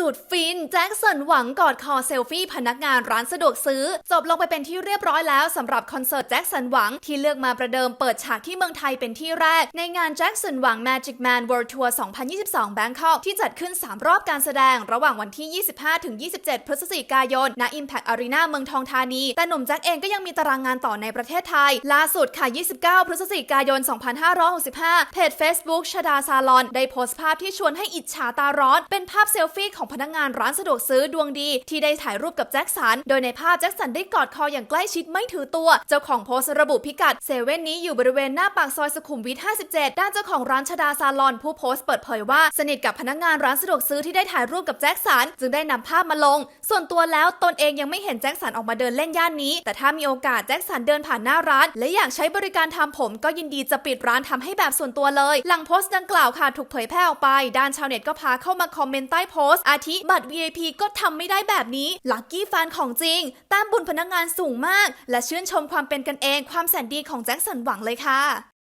สุดฟิน แจ็คสันหวังกอดคอเซลฟี่พนักงานร้านสะดวกซื้อ จบลงไปเป็นที่เรียบร้อยแล้วสำหรับคอนเสิร์ตแจ็คสันหวังที่เลือกมาประเดิมเปิดฉากที่เมืองไทยเป็นที่แรก ในงานแจ็คสันหวัง Magic Man World Tour 2022 Bangkok ที่จัดขึ้น 3 รอบการแสดง ระหว่างวันที่ 25-27 พฤศจิกายน ณ Impact Arena เมืองทองธานี แต่หนุ่มแจ็คเองก็ยังมีตารางงานต่อในประเทศไทย ล่าสุดค่ะ 29 พฤศจิกายน 2565 เพจ Facebook ชดาซาลอน ได้โพสต์ภาพที่ชวนให้อิจฉาตาร้อน เป็นภาพเซลฟี่ของพนักงานร้านสะดวกซื้อดวงดี ที่ได้ถ่ายรูปกับแจ็คสัน โดยในภาพแจ็คสันได้กอดคออย่างใกล้ชิดไม่ถือตัว เจ้าของโพสต์ระบุพิกัดเซเว่นนี้อยู่บริเวณหน้าปากซอยสุขุมวิท 57 ด้านเจ้าของร้านชดาซาลอน ผู้โพสต์เปิดเผยว่า สนิทกับพนักงานร้านสะดวกซื้อที่ได้ถ่ายรูปกับแจ็คสัน จึงได้นำภาพมาลง ส่วนตัวแล้วตนเองยังไม่เห็นแจ็คสันออกมาเดินเล่นย่านนี้ แต่ถ้ามีโอกาสแจ็คสันเดินผ่านหน้าร้าน และอยากใช้บริการทำผม ก็ยินดีจะปิดร้านทำให้แบบส่วนตัวเลย หลังโพสต์ดังกล่าวค่ะถูกเผยแพร่ออกไป ด้านชาวเน็ตก็พาเข้ามาคอมเมนต์ใต้โพสต์อาธิบัตร VIP ก็ทำไม่ได้แบบนี้ ลักกี้แฟนของจริง แต้มบุญพนักงานสูงมาก และชื่นชมความเป็นกันเอง ความแสนดีของแจ็คสันหวังเลยค่ะ